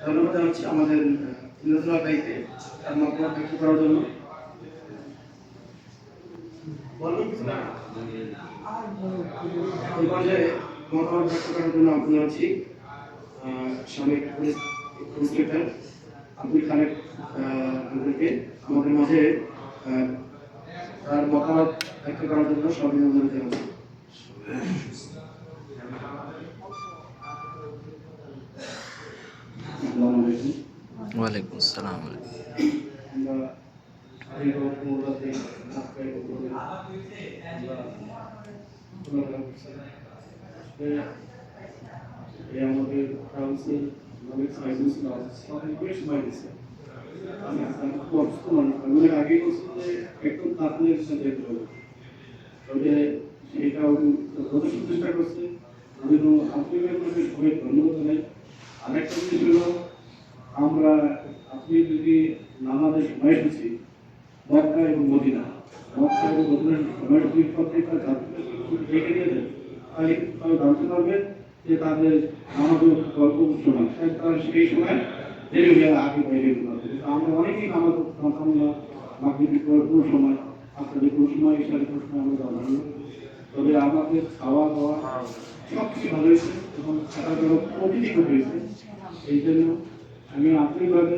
ধন্যবাদ জানাচ্ছি আমাদের ইন্দ্রজলা ভাইকে তার মতামত ব্যক্ত করার জন্য? এই পর্যায়ে মতামত ব্যক্ত জন্য জানাচ্ছি আহ, সাবেক ইন্সপেক্টর আব্দুল খালেক আহ, আমাদের মাঝে তার মতামত ব্যক্ত করার জন্য সবাই অনুরোধ জানাচ্ছি। ওয়ালাইকুম আসসালাম। আমাদের বেশ সময় দিচ্ছে আমি খুব অসুস্থ মানুষ অনেক আগে বলছি যে একদম তাড়াতাড়ি সাথে যেতে হবে তবে সেইটা হতে চেষ্টা করছে আমি তো সবাই ধন্যবাদ জানাই আরেকটা জিনিস হলো আমরা আপনি যদি নামাজের সময় দিচ্ছি মক্কা এবং মদিনা মক্কা এবং মদিনার সময় যদি প্রত্যেকটা যাত্রীকে রেখে দিয়ে দেন তাহলে জানতে পারবে যে তাদের নামাজের গল্প শোনা তারা সেই সময় দেরি হয়ে আগে বাইরে আমরা অনেকেই না মাগরিবের পর কোন সময় আপনাদের কোন সময় ইশারে কোন সময় আমরা জানা হলো তবে আমাদের খাওয়া দাওয়া সব কিছু ভালো হয়েছে এবং থাকার জন্য প্রতিদিন হয়েছে। এই জন্য আমি আন্তরিকভাবে,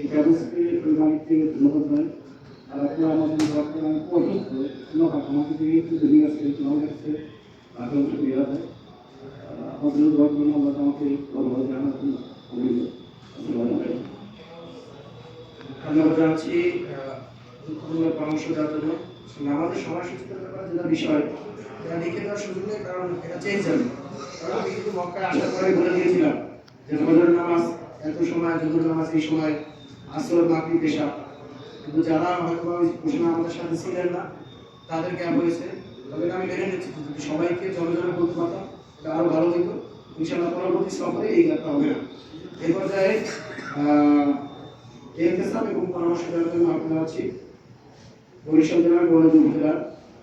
এই ব্যবস্থাকে ওই মালিককে ধন্যবাদ জানাই। আর আপনারা আমাদের ঘরকে আমি অসুস্থ। ধন্যবাদ আমাকে দিয়ে একটু বেরিয়ে আসছে আমার কাছে মাঝে অংশ দেওয়া যায়। আমাদের আমরা আমাকে ধন্যবাদ জানার জন্য কিন্তু যারা হয়তো ঘোষণা আমাদের সাথে ছিলেন না, তাদের হয়েছে তবে আমি মেনে নিচ্ছি। যদি সবাইকে জমে বলতে পারতাম আরও ভালো হতো ইনশাআল্লাহ পরবর্তী সফরে এই ব্যাপারটা হবে। না এই পর্যায়ে ইহতেসাম এবং পরামর্শ দেওয়ার জন্য আপনারা আছি। বরিশাল জেলার গণযোগ জেলার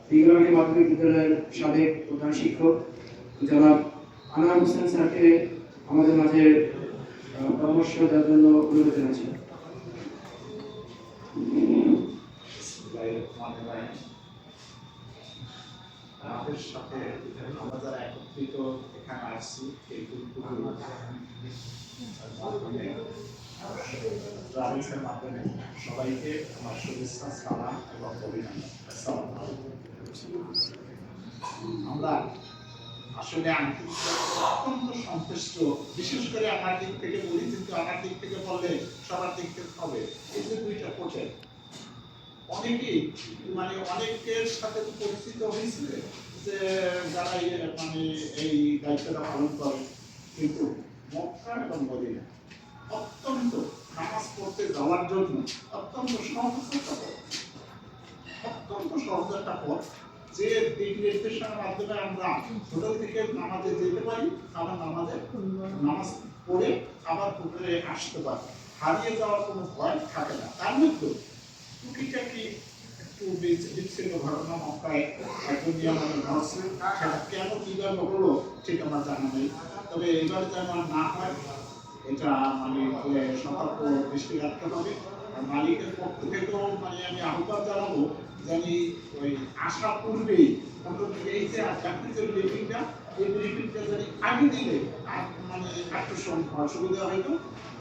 বিজ্ঞানী মাধ্যমিক বিদ্যালয়ের সাবেক প্রধান শিক্ষক জনাব আনার হোসেন স্যারকে আমাদের মাঝে পরামর্শ দেওয়ার জন্য অনুরোধ জানাচ্ছি। আমাদের সাথে আমরা যারা একত্রিত এখানে আসছি, এই ট্রাভেলসের মাধ্যমে সবাইকে আমার শুভেচ্ছা, সালাম এবং অভিনন্দন। আমরা আসলে আন্তরিকভাবে অত্যন্ত সন্তুষ্ট, বিশেষ করে আমার দিক থেকে বলি, কিন্তু আমার দিক থেকে বললে সবার দিক থেকে হবে। এই যে দুইটা প্রজেক্ট অনেকেই মানে অনেকের সাথে তো পরিচিত হয়েছে যে যারা মানে এই দায়িত্বটা পালন করে। কিন্তু মক্কা এবং মদিনা অত্যন্ত নামাজ পড়তে যাওয়ার জন্য অত্যন্ত সহজ একটা পথ অত্যন্ত সহজ একটা পথ। যে দিক নির্দেশনার মাধ্যমে আমরা হোটেল থেকে নামাজে যেতে পারি আবার নামাজে নামাজ পড়ে আবার হোটেলে আসতে পারি। হারিয়ে যাওয়ার কোনো ভয় থাকে না। তার মধ্যে টুকিটাকি একটু বিচ্ছিন্ন ঘটনা মক্কায় ঘটছে সেটা কেন কীভাবে হলো ঠিক আমার জানা নেই। তবে এবার যেন না হয়, এটা মানে সতর্ক দৃষ্টি রাখতে হবে। আর মালিকের পক্ষ থেকেও মানে আমি আহ্বান জানাব জানি ওই আসার পূর্বেই এই যে চাকরি যে ব্রিফিংটা এই ব্রিফিংটা যদি আগে দিলে মানে একটু অসুবিধা হয়তো।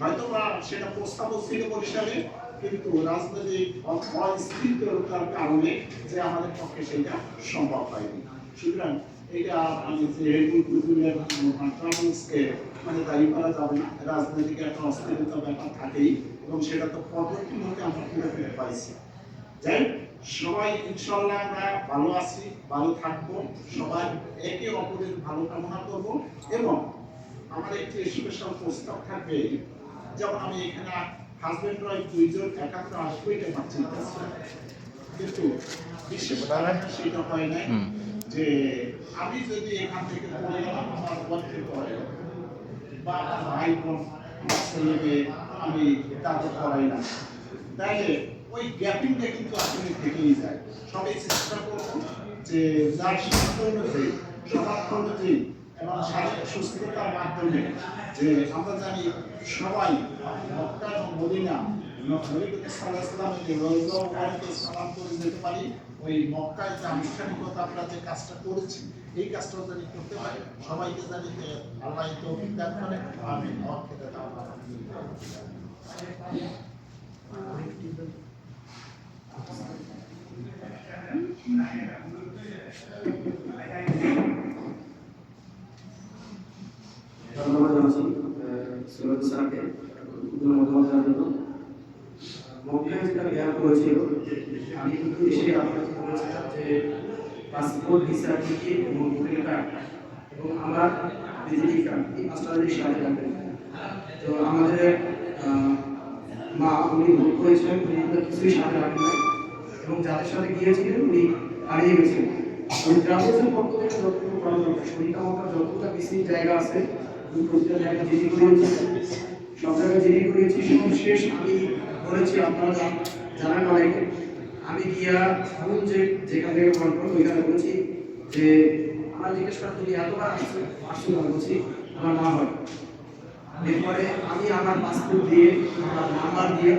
হয়তো বা সেটা প্রস্তাবও ছিল বরিশালে। কিন্তু রাজনৈতিক অস্থিরতার কারণে যে আমাদের পক্ষে সেটা সম্ভব হয়নি। সুতরাং এটা মানে যে ট্রাভেলসকে মানে দায়ী করা যাবে না। রাজনৈতিক একটা অস্থিরতা ব্যাপার থাকেই এবং সেটা তো মুহূর্তে আমরা পুরোপুরি পাইছি যাই সবাই ইনশাল্লাহ আমরা ভালো আছি, ভালো থাকব, সবাই একে অপরের ভালো কামনা করব এবং আমার একটি স্পেশাল প্রস্তাব থাকবে, যেমন আমি এখানে হাজবেন্ড ওয়াইফ দুইজন একাত্র আসব এটা আমার কিন্তু বিশেষ সেটা হয় নাই যে আমি যদি এখান থেকে পড়ে গেলাম আমার ওয়ার্কে পড়ে। বা আমার ভাই বোন আমার ছেলে মেয়ে আমি তাদের পড়াই না। তাইলে ওই গ্যাপিংটা কিন্তু আসলে থেকেই যায়। সবাই চেষ্টা করব যে যার স্বাস্থ্য অনুযায়ী স্বভাব অনুযায়ী এবং সুস্থতার মাধ্যমে যে আমরা জানি সবাই মক্কা এবং মদিনা সালাম করে যেতে পারি। ওই মক্কায় যে আনুষ্ঠানিকতা আমরা যে কাজটা করেছি, এই কাজটাও জানি করতে পারি। সবাইকে জানি যে আল্লাহ দান করে। আমি ধন্যবাদ জানাচ্ছি সৈয়দ স্যারকে মতামত দেওয়ার জন্য। মক্কায় যেটা জ্ঞান করেছিল আমি কিন্তু এসে আপনাকে বলেছিলাম যে পাসপোর্ট ভিসা টিকিট এবং হোটেল কার্ড এবং আমার ভিজিটিং কার্ড এই পাঁচটা জিনিস সাথে রাখবেন তো আমাদের মা, উনি ভুল করেছিলেন, উনি কিছুই সাথে রাখেন নাই। এবং যাদের সাথে গিয়েছিলেন, উনি হারিয়ে গেছিলেন ওই ট্রাভেলসের পক্ষ থেকে যতটুকু করা দরকার শরীরটা আমার যতটা বেশি জায়গা আছে জায়গায় জিডি করিয়েছি সব জায়গায় জিডি করিয়েছি এবং শেষ। আমি বলেছি আপনারা জান- জানেন অনেকে। আমি গিয়া ভুল যে যেখান থেকে কন্ট্রোল ওইখানে বলেছি যে, আমরা জিজ্ঞেস করা তুমি এতবার আসছো আসছো না, বলছি, আমার না হয়। এরপরে আমি আমার পাসপোর্ট দিয়ে, আমার নাম্বার দিয়ে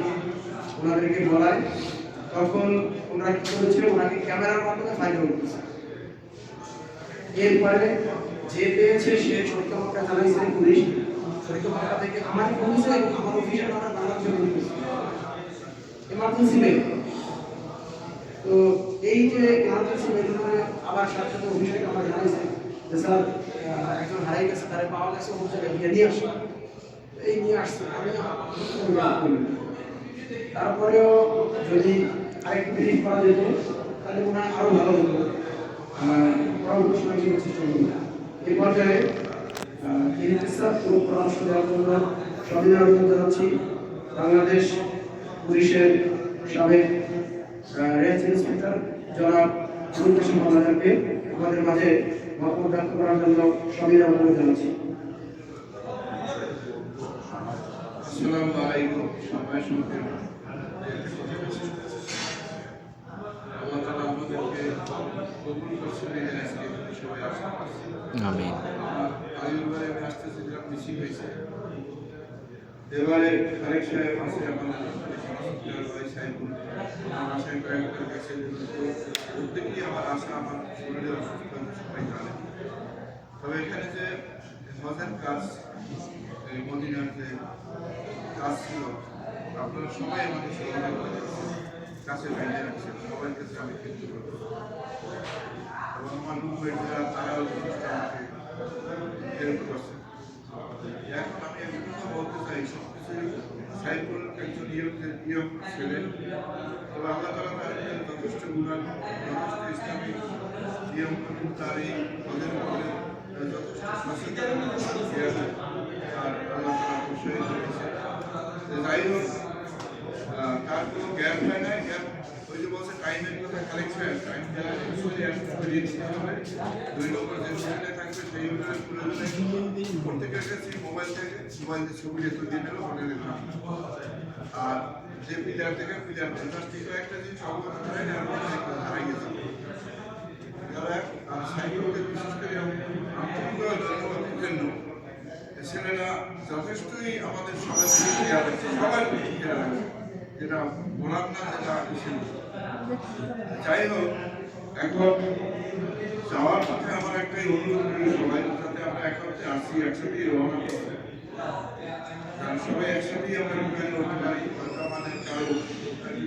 ওনাদেরকে বলাই। তখন ওনারা কি করেছে ওনাকে ক্যামেরার মাধ্যমে ফাইল করতেছে এরপরে যে পেয়েছে সে মক্কা জানাইছে পুলিশ থেকে আমাকে আমার বাংলাদেশে বলেছে এমার্জেন্সি মেল তো এই যে মেল আবার সাথে অফিসে আমার জানাইছে যে স্যার একজন হারাই গেছে তারে পাওয়া গেছে অমুক জায়গায় গিয়ে নিয়ে এই নিয়ে আসছে। আমি আমার। তারপরেও যদি আরেকটু করা যেত তাহলে মনে হয় আরও ভালো হতো। আহ, পরবর্তী সময় এই পর্যায়ে পরামর্শ বাংলাদেশ পুলিশের সাবেক রেঞ্জ ইন্সপেক্টর জনাব কাসিম মহারাজাকে আমাদের মাঝে মতামত করার জন্য সবিনয় আবেদন জানাচ্ছি আসসালামু আলাইকুম। সবাই শুনতে আল্লাহ তাআলা আমাদেরকে কবুল এই যে আজকে সবাই আসা আমিন আগেরবারে আমি আসতেছিলাম বেশি হয়েছে এবারে আরেক সাহেব আছে আমাদের প্রত্যেকেই আমার আশা, আমার শরীরে অসুস্থ সবাই জানে। তবে এখানে যে হজের কাজ, এই মদিনার যে কাজ ছিল, আপনারা সবাই আমাকে সহযোগিতা করছেন। কাছে বাইরে রাখছেন সবার কাছে আমি বলতে চাই সব কিছুই সাইফুল একজন ছেলে। তবে আল্লাহ তার তার তার গ্যাপ হয় না গ্যাপ ওই যে বলছে টাইমের কথা কালেকশন টাইম দেওয়া হবে, দুই নম্বর যে হোটেলে থাকবে সেই হোটেলের প্রয়োজনে প্রত্যেকের কাছে মোবাইল থেকে মোবাইল দিয়ে ছবি একটু দিয়ে দিল হোটেলে থাকবে আর যে পিলার থেকে পিলার জাস্ট এই একটা জিনিস অবগত করেন আর হারাই গেছে। যারা সাইকেলকে বিশেষ করে ধন্যবাদের জন্য ছেলেরা যথেষ্টই আমাদের রাখছে সবার খেয়াল রাখছে যেটা না যেটা ছিল যাই হোক, এখন যাওয়ার পথে আমার একটাই অনুরোধ করি সবাই, যাতে আমরা একসাথে আসি, একসাথেই রওনা সবাই একসাথেই আমরা ঘুরে করতে পারি আমাদের কারও,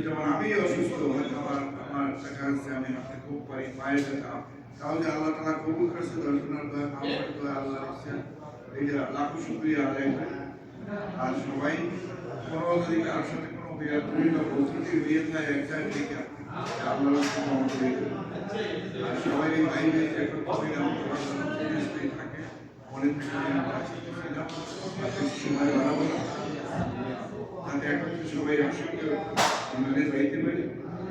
যেমন আমি অসুস্থ, হয়তো আমার আমার দেখা যাচ্ছে আমি হাঁটতে খুব পারি, পায়ে ব্যথা। তাহলে আল্লাহ তালা কবুল করছে দর্শনের দয়া আমার দয়া আল্লাহ ইচ্ছা এইটা লাখো শুক্রিয়া আদায় করি। আর সবাই যদি কারোর সাথে কোনো বিয়াদুরি বা বস্তুটি হয়ে যায় এক জায়গায় থেকে আল্লাহ ক্ষমা করে দেবে। আর সবাই এই বাইরে এখন কবিরাম থাকে মনে থেকে আমরা শিখেছিলাম আর বেশি সময় বাড়াবো না যাতে একত্রে সবাই একসঙ্গে মানে যাইতে পারি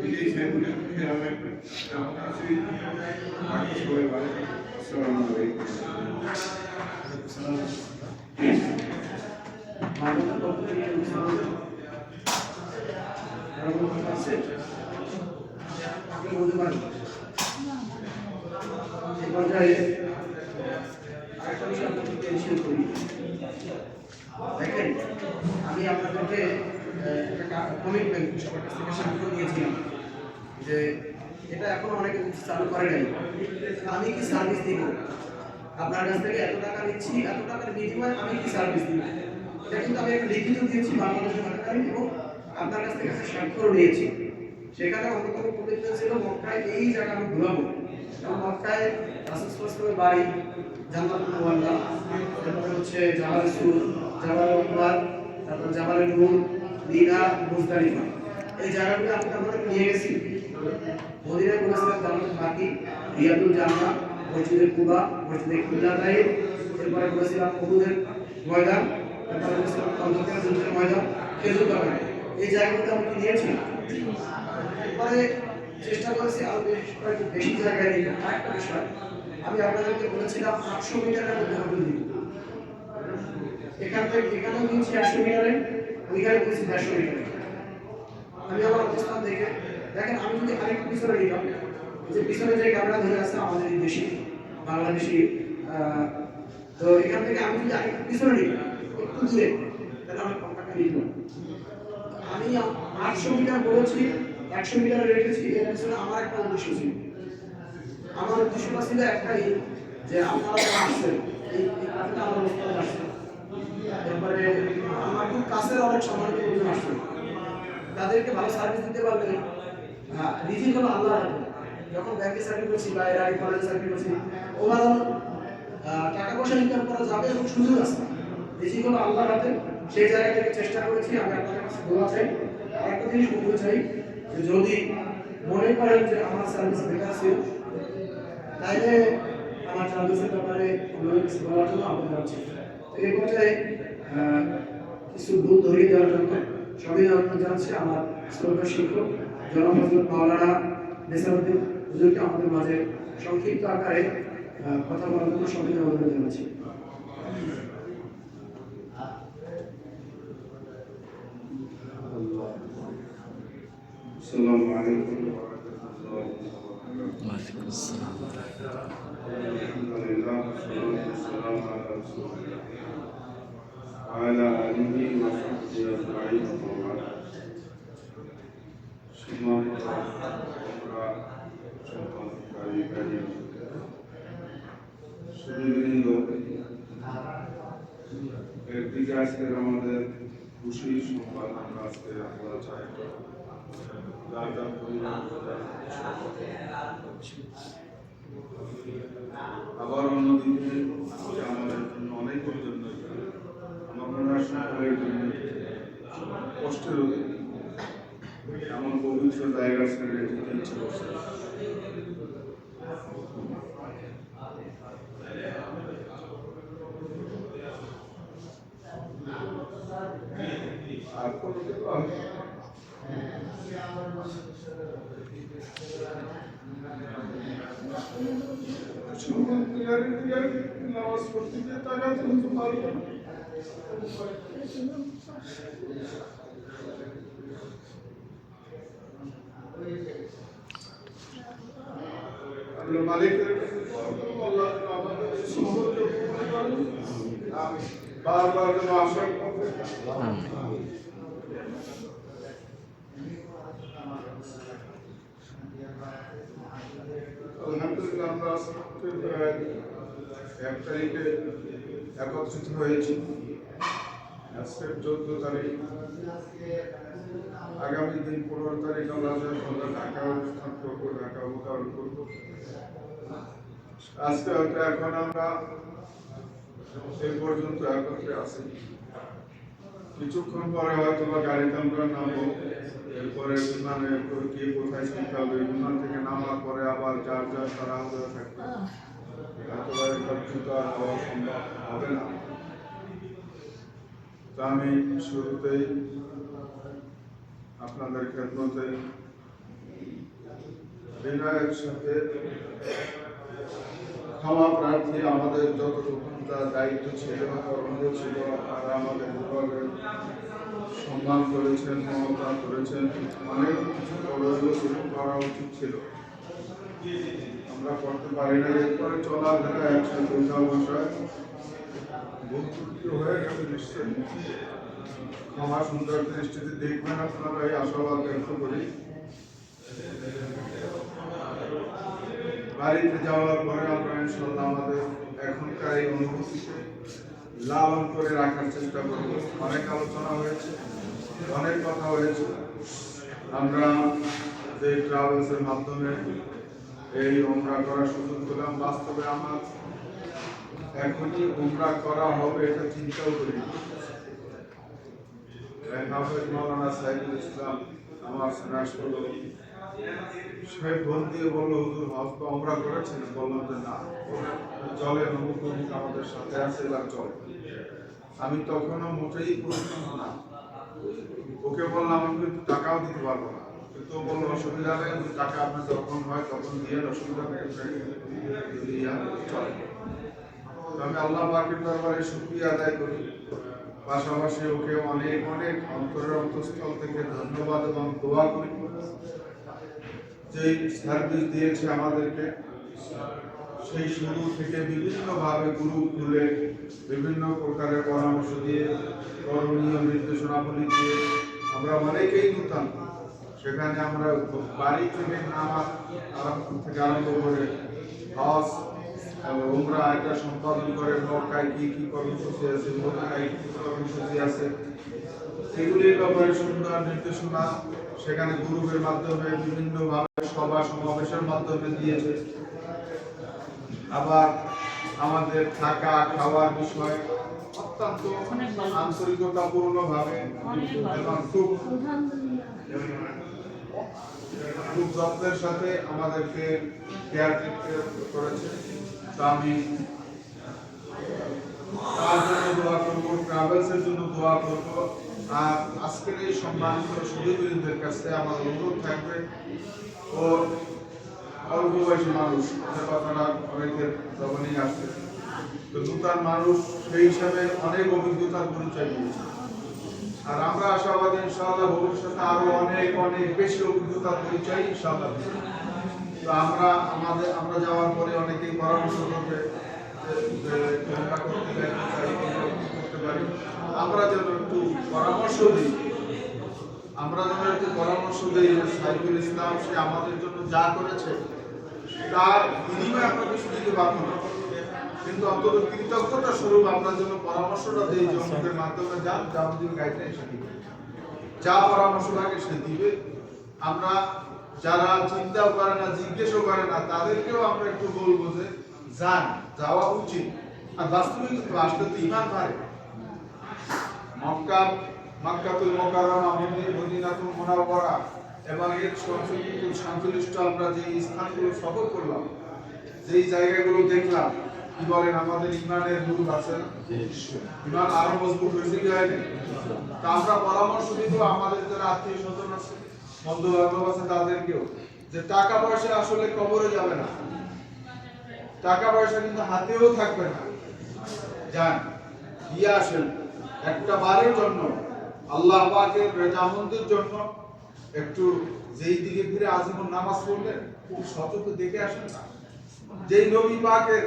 এটাই সাইবুলের খেয়াল রাখবেন তেমন কিছুই বাকি সবাই ভালো থাকবে। আসসালামু আলাইকুম দেখেন, আমি আপনাদেরকে একটা কমিটমেন্ট সবার কাছ থেকে স্বাক্ষর নিয়েছিলাম যে এটা এখন অনেকে চালু করে নাই। আমি কি সার্ভিস দিব? আপনার কাছ থেকে এত টাকা নিচ্ছি, এত টাকার বিনিময়ে আমি কি সার্ভিস দিব? এটা কিন্তু আমি লিখিত দিয়েছি বাংলাদেশ সরকারি এবং আপনার কাছ থেকে স্বাক্ষর নিয়েছি। সেখানে অন্যতম কমিটমেন্ট ছিল মক্কায় এই জায়গা আমি ঘুরাবো মক্কায় বাড়ি জান্নাতুল মুআল্লা তারপরে হচ্ছে জাবাল সুর তারপর জাবাল নূর দিনা মুজদালিফা। এই জায়গাগুলো আমি নিয়ে গেছি। মদিনায় বলেছিলাম জান্নাত বাকি রিয়াদুল জান্নাহ, মসজিদে কুবা, মসজিদে কিবলা তাইব এরপরে বলেছিলাম উহুদের ময়দান তারপরে বলেছিলাম ময়দান, খেজুর বাগান। এই জায়গাগুলো আমি কি নিয়েছি এরপরে চেষ্টা করেছি আরও বেশ বেশি জায়গায় নিতে আরেকটা বিষয়, আমি আপনাদেরকে বলেছিলাম আটশো মিটারের মধ্যে হোটেল দিব এখান থেকে এখানেও নিয়েছি একশো মিটারে ওইখানে বলেছি দেড়শো মিটারে। আমি আমার অবস্থান দেখে, দেখেন, আমি যদি আরেকটু পিছনে নিলাম যে পিছনে যে ক্যামেরা ধরে আছে আমাদের এই দেশি, বাংলাদেশি তো এখান থেকে আমি যদি আরেকটু পিছনে নিই, একটু দূরে, তাহলে আমার টাকা নিব। আমি আটশো মিটার বলেছি একশো মিটার রেখেছি এর পিছনে আমার একটা উদ্দেশ্য ছিল। আমার উদ্দেশ্যটা ছিল একটাই যে আপনারা আসছেন এই কাজটা আমার অনুষ্ঠানে আসছেন এরপরে আমার খুব কাছের অনেক সম্মানিত লোকজন আসছেন তাদেরকে ভালো সার্ভিস দিতে পারলে হ্যাঁ, রিজিক হলো আল্লাহর যখন ব্যাংকে চাকরি করছি বা এর আগে কলেজে চাকরি করছি ওভারঅল টাকা পয়সা ইনকাম করা যাবে এবং সুযোগ আছে। রিজিক হলো আল্লাহর হাতে সেই জায়গা থেকে চেষ্টা করেছি, আমি আপনাদের কাছে দোয়া চাই। একটা জিনিস বলতে চাই যে যদি মনে করেন যে আমার সার্ভিস বেকার তাইলে আমার সার্ভিসের ব্যাপারে বলার জন্য আপনাদের আছে এই পর্যায়ে কিছু ভুল ধরিয়ে দেওয়ার জন্য সবই ধন্যবাদ জানাচ্ছি আমার শ্রদ্ধা শিক্ষক জনফজল মাওলানা নেসারুদ্দিন হুজুরকে আমাদের মাঝে সংক্ষিপ্ত আকারে কথা বলার জন্য সবই ধন্যবাদ জানাচ্ছি। السلام عليكم ورحمة الله وبركاته ওয়ালাইকুম আসসালাম الحمد لله والصلاة والسلام على رسول الله وعلى آله وصحبه أجمعين وبعد সম্মানিত আমরা সম্মানকারী কাজী সুদীবৃন্দ একদিকে আজকের আমাদের খুশি সংবাদ আমরা আজকে আমরা চাই যার যার পরিবার আবার অন্যদিকে আমাদের জন্য অনেকের জন্য সকলের জন্য কষ্টের এমন পবিত্র জায়গা ছেড়ে যেতে ইচ্ছে করছে আর কোনো নামাজ পড়তে গিয়ে তাকাতে হতো পারব মালিকের কাছে দোয়া করব, আল্লাহ যেন আমাদের এই সফলকে কবুল করেন। আমি বারবার যেন আশা করব আমিন এক তারিখে একত্রিত হয়েছি আজকের চোদ্দ তারিখ আগামী দিন পনেরো তারিখ আমরা ঢাকা অনুষ্ঠান করব ঢাকা অবতরণ করব আজকে হয়তো এখন আমরা এই পর্যন্ত একত্রে আছি। কিছুক্ষণ পরে হয়তো বা গাড়িতে আমরা নামবো। এরপরে বিমানে কে কোথায় শিখতে হবে বিমান থেকে, নামার পরে আবার যার যার তারা হয়ে থাকবে। একত্রিত আর হওয়া সম্ভব হবে না। তো আমি শুরুতেই আপনাদের খেদমতে সাথে ক্ষমা প্রার্থী আমাদের যতটুকু তার দায়িত্ব ছিল কর্মীয় ছিল আর আমাদের বিভাগের সম্মান করেছেন মমতা করেছেন। অনেক কিছু ছিল করা উচিত ছিল। আমরা করতে পারি না এরপরে চলাফেরা একসাথে উঠা বসায় ভুল ত্রুটি হয়ে গেছে নিশ্চয়ই। ক্ষমা সুন্দর দৃষ্টিতে দেখবেন আপনারা এই আশাবাদ ব্যক্ত করি। বাড়িতে যাওয়ার পরে আমরা ইনশাল্লাহ আমাদের এখনকার এই অনুভূতিকে লালন করে রাখার চেষ্টা করব। অনেক আলোচনা হয়েছে, অনেক কথা হয়েছে। আমরা যে ট্রাভেলসের মাধ্যমে এই উমরা করার সুযোগ পেলাম, বাস্তবে আমার এখনই উমরা করা হবে এটা চিন্তাও করি হাফেজ মৌলানা সাইদুল ইসলাম, আমার সে ফোন দিয়ে বলল, হুজুর হজ তো আমরা করেছেন। বললাম যে, না, চলে অমুক আমাদের সাথে আছে, এবার চলে। আমি তখনও মোটেই প্রস্তুত না। ওকে বললাম, আমি কিন্তু টাকাও দিতে পারব না। কিন্তু বলল, অসুবিধা নেই টাকা আপনার যখন হয়, তখন দিয়ে অসুবিধা নেই চলে। আমি আল্লাহ পাকের দরবারে শুকরিয়া আদায় করি। পাশাপাশি ওকে অনেক অনেক অন্তরের অন্তঃস্থল থেকে ধন্যবাদ এবং দোয়া করি। যে সার্ভিস দিয়েছে আমাদেরকে, সেই শুরু থেকে বিভিন্নভাবে গ্রুপ খুলে বিভিন্ন প্রকারের পরামর্শ দিয়ে, করণীয় নির্দেশনাবলী দিয়ে আমরা অনেকেই নূতন সেখানে আমরা বাড়ি থেকে নামাজ থেকে আরম্ভ করে হজ উমরা এটা সম্পাদন করে মক্কায় কি কি কর্মসূচি আছে মদিনায় কি কর্মসূচি আছে। এগুলির ব্যাপারে সুন্দর নির্দেশনা সেখানে গ্রুপের মাধ্যমে বিভিন্নভাবে সভা সমাবেশের মাধ্যমে দিয়েছে। আবার আমাদের থাকা, খাওয়ার বিষয় অত্যন্ত আন্তরিকতাপূর্ণ ভাবে এবং খুব খুব যত্নের সাথে আমাদেরকে কেয়ার করেছে। তো আমি তার জন্য দোয়া করব ট্রাভেলসের জন্য দোয়া করব। আর আজকের এই সম্মানিত সুদীবৃন্দের কাছে আমার অনুরোধ থাকবে ও অল্প বয়সী মানুষ যে কথাটা অনেকের যখনই আসছে তো নূতন মানুষ সেই হিসাবে অনেক অভিজ্ঞতার পরিচয় দিয়েছে আর আমরা আশাবাদী ইনশাআল্লাহ ভবিষ্যতে আরও অনেক অনেক বেশি অভিজ্ঞতার পরিচয় ইনশাআল্লাহ। তো আমরা আমাদের আমরা যাওয়ার পরে অনেকেই পরামর্শ করবে আমরা যেন পরামর্শ দিই। আমরা যেন একটু পরামর্শ দিই, সাইফুল ইসলাম, সে আমাদের জন্য যা করেছে তার বিনিময়ে আমরা কিছু দিতে পারব না কিন্তু অন্তত কৃতজ্ঞতা স্বরূপ আপনার জন্য পরামর্শটা দিই অমুকের মাধ্যমে যান যা আমাদের গাইডলাইন সে দিবে। যা পরামর্শ লাগে সে দিবে। আমরা যারা চিন্তাও করে না, জিজ্ঞেসও করে না, তাদেরকেও আমরা একটু বলব যে, যান, যাওয়া উচিত। আর বাস্তবে কিন্তু আসলে তো ইমান পারে মক্কা, মক্কাতুল মোকাররমা মদিনা মদিনাতুল মুনাওয়ারা এবং এর সংশ্লিষ্ট আমরা যে স্থানগুলো সফর করলাম, যেই জায়গাগুলো দেখলাম, কি বলেন আমাদের ইমানের মূল আছে ইমান আরও মজবুত হয়েছে কি হয়নি? তা আমরা পরামর্শ দিব আমাদের যারা আত্মীয় স্বজন আছে বন্ধু বান্ধব আছে তাদেরকেও, যে টাকা পয়সা আসলে কবরে যাবে না। টাকা পয়সা কিন্তু হাতেও থাকবে না। যান দিয়ে আসেন। একটা বারের জন্য আল্লাহ পাকের রেজামন্দির জন্য একটু যেই দিকে ফিরে আজীবন নামাজ পড়লেন খুব সতর্ক দেখে আসেন না। যেই নবী পাকের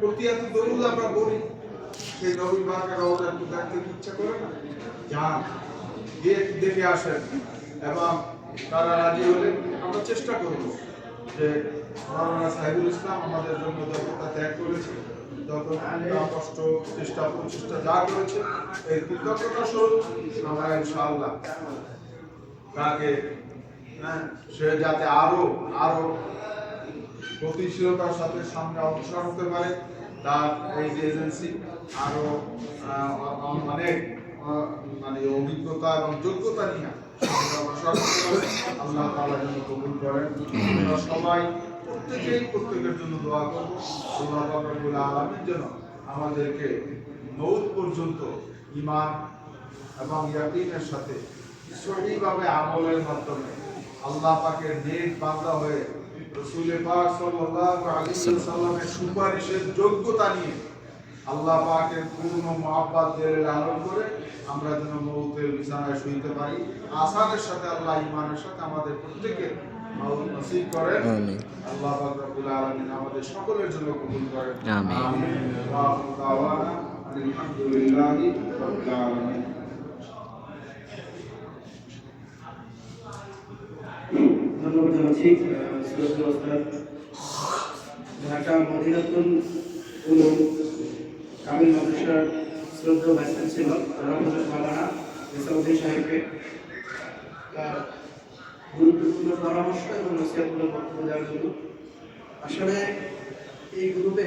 প্রতি এত দরুদ আমরা বলি সেই নবী পাকের রওজা একটু দেখতে ইচ্ছা করে না? যান, গিয়ে দেখে আসেন এবং তারা রাজি হলে আমরা চেষ্টা করব যে মৌলানা সাহিবুল ইসলাম আমাদের জন্য যতটা ত্যাগ করেছে। যত কষ্ট চেষ্টা প্রচেষ্টা যা করেছে এই কৃতজ্ঞতা স্বরূপ আমরা ইনশাআল্লাহ তাকে হ্যাঁ, সে যাতে আরও আরও গতিশীলতার সাথে সামনে অগ্রসর হতে পারে তার এই এজেন্সি আরও অনেক মানে অভিজ্ঞতা এবং যোগ্যতা নিয়ে অগ্রসর হতে পারে। আল্লাহ তাআলা যেন কবুল করেন সবাই প্রত্যেকেই প্রত্যেকের জন্য দোয়া করব। আল্লাহ রব্বুল আলামিন যেন আমাদেরকে মৌত পর্যন্ত ইমান এবং ইয়াকিনের সাথে সঠিকভাবে আমলের মাধ্যমে আল্লাহ পাকের নেক বান্দা হয়ে রসুল পাক ওয়াসাল্লামের সুপারিশের যোগ্যতা নিয়ে আল্লাহ পাকের পূর্ণ মহাব্বাত দিয়ে লালন করে আমরা যেন মৌতের বিছানায় শুইতে পারি। আসানের সাথে আল্লাহ ইমানের সাথে আমাদের প্রত্যেকের নসিব করেন আমিন। আল্লাহ পাক রব্বুল আলামিন আমাদের সকলের জন্য কবুল করেন আমিন। ওয়া দাওয়ানা আলহামদুলিল্লাহি রাব্বিল আলামিন। ধন্যবাদ জানাচ্ছি শ্রদ্ধা ওস্তাদ ঢাকা মদিনাতুল উলুম কামিল মাদ্রাসার শ্রদ্ধা ভাইস চ্যান্সেলর রহমতুল মাওলানা ইসলামউদ্দিন সাহেবকে। তার গুরুত্বপূর্ণ পরামর্শ এবং নসিহতমূলক বক্তব্য দেওয়ার জন্য। আসলে এই গ্রুপে